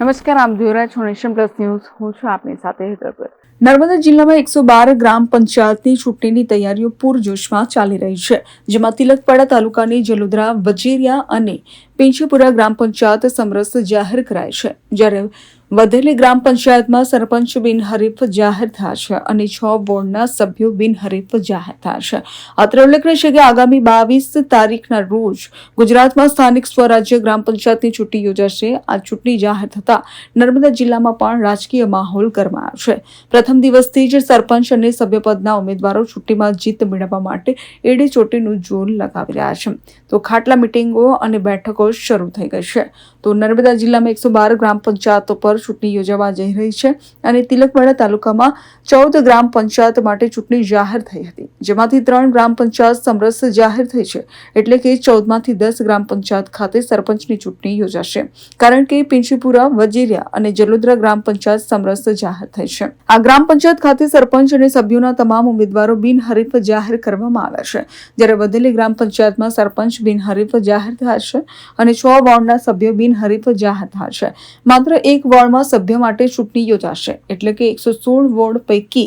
નમસ્કાર આપ જોઈ રહ્યા છો નેશન પ્લસ ન્યૂઝ. હું છું આપની સાથે હેતર નર્મદા જિલ્લામાં એકસો બાર ગ્રામ પંચાયતની ચૂંટણીની તૈયારીઓ પૂરજોશમાં ચાલી રહી છે, જેમાં તિલકપાડા તાલુકાની જલોદરા, વજેરિયા અને પેંછીપુરા ગ્રામ પંચાયત સમરસ જાહેર કરાય છે. જ્યારે વધેલી ગ્રામ પંચાયતમાં સરપંચ બિનહરીફ જાહેર થયા છે અને છ બોર્ડના સભ્યો બિનહરીફ જાહેર થયા છે. અત્રે ઉલ્લેખનીય છે કે આગામી બાવીસ તારીખના રોજ ગુજરાતમાં સ્થાનિક સ્વરાજ્ય ગ્રામ પંચાયતની ચૂંટણી યોજાશે. આ ચૂંટણી જાહેર થતા નર્મદા જિલ્લામાં પણ રાજકીય માહોલ ગરમાયો છે. પ્રથમ દિવસથી જ સરપંચ અને સભ્યપદના ઉમેદવારો ચૂંટણીમાં જીત મેળવવા માટે એડી ચોટીનું જોર લગાવી રહ્યા છે. તો ખાટલા મિટિંગો અને બેઠકો શરૂ થઈ ગઈ છે. તો નર્મદા જિલ્લામાં એકસો બાર ગ્રામ પંચાયતો પર ચૂંટણી યોજાવા જઈ રહી છે અને તિલકવાડા તાલુકામાં ચૌદ ગ્રામ પંચાયત માટે ચૂંટણી જાહેર થઈ હતી. જેમાંથી ત્રણ ગ્રામ પંચાયત સમરસ જાહેર થઈ છે એટલે કે ચૌદમાંથી દસ ગ્રામ પંચાયત ખાતે સરપંચની ચૂંટણી યોજાશે. કારણ કે પિંચીપુરા, વજીરિયા અને જલોદરા ગ્રામ પંચાયત સમરસ જાહેર થઈ છે. આ ગ્રામ પંચાયત ખાતે સરપંચ અને સભ્યોના તમામ ઉમેદવારો બિનહરીફ જાહેર કરવામાં આવ્યા છે. જ્યારે વધેલી ગ્રામ પંચાયતમાં સરપંચ બિનહરીફ જાહેર થયા છે અને છ વોર્ડના સભ્યો બિનહરીફ જાહેર થયા છે. માત્ર એક વોર્ડમાં સભ્ય માટે ચૂંટણી યોજાશે. એટલે કે એકસો સોળ વોર્ડ પૈકી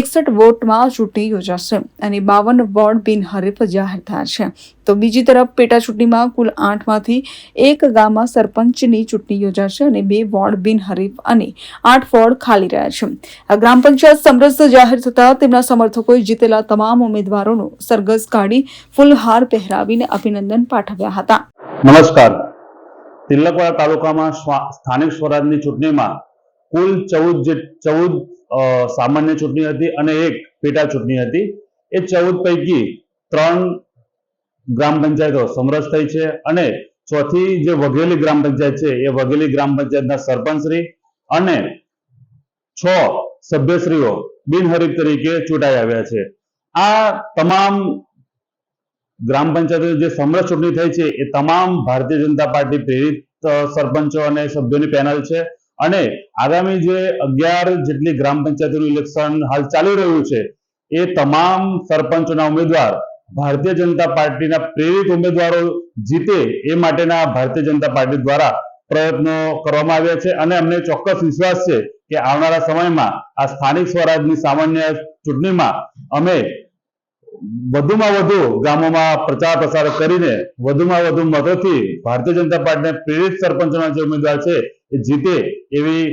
એકસઠ વોર્ડમાં ચૂંટણી યોજાશે અને બાવન વોર્ડ બિનહરીફ જાહેર થયા છે. તો બીજી તરફ પેટા ચૂંટણીમાં કુલ આઠમાંથી એક ગામમાં સરપંચની ચૂંટણી યોજાશે અને બે વોર્ડ બિનહરીફ અને આઠ વોર્ડ ખાલી રહ્યા છે. આ ગ્રામ પંચાયત સમરસ જાહેર થતા તેમના સમર્થકોએ જીતેલા તમામ ઉમેદવારોનો સરઘસ કાઢી ફૂલહાર પહેરાવીને અભિનંદન પાઠવ્યા હતા. નમસ્કાર. તિલકવાડા તાલુકામાં સ્થાનિક સ્વરાજની ચૂંટણીમાં કુલ ચૌદ જે, ચૌદ સામાન્ય ચૂંટણી હતી અને એક પેટા ચૂંટણી હતી. એ ચૌદ પૈકી ત્રણ ગ્રામ પંચાયતો સમરસ થઈ છે અને ચોથી જે વઘેલી ગ્રામ પંચાયત છે એ વઘેલી ગ્રામ પંચાયતના સરપંચશ્રી અને છ સભ્યશ્રીઓ બિનહરીફ તરીકે ચૂંટાઈ આવ્યા છે. આ તમામ ગ્રામ પંચાયતો જે સમર ચૂંટણી થઈ છે, એ તમામ ભારતીય જનતા પાર્ટી પ્રેરિત સરપંચો અને સભ્યોની પેનલ છે. અને આગામી જે અગિયાર જેટલી ગ્રામ પંચાયતોનું ઇલેક્શન હાલ ચાલી રહ્યું છે, એ તમામ સરપંચોના ઉમેદવાર, ભારતીય જનતા પાર્ટીના પ્રેરિત ઉમેદવારો જીતે એ માટેના ભારતીય જનતા પાર્ટી દ્વારા પ્રયત્નો કરવામાં આવ્યા છે. અને અમને ચોક્કસ વિશ્વાસ છે કે આવનારા સમયમાં આ સ્થાનિક સ્વરાજની સામાન્ય ચૂંટણીમાં અમે વધુમાં વધુ ગામોમાં પ્રચાર પ્રસાર કરીને વધુમાં વધુ મતોથી ભારતીય જનતા પાર્ટીના પ્રેરિત સરપંચના જે ઉમેદવાર છે એ જીતે એવી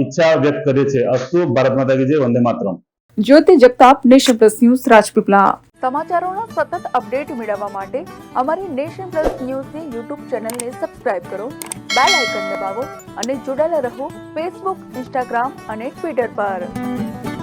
ઈચ્છા વ્યક્ત કરી છે અસ્તુ ભારત માતા કી જય વંદે માતરમ. Jyoti Jagtap nation plus news Rajpipla. સમાચારોના સતત અપડેટ મેળવવા માટે અમારી નેશન પ્લસ ન્યૂઝની યુટ્યુબ ચેનલને સબસ્ક્રાઇબ કરો બેલ આઇકન દબાવો અને જોડાયેલા રહો ફેસબુક ઇન્સ્ટાગ્રામ અને ટ્વિટર પર.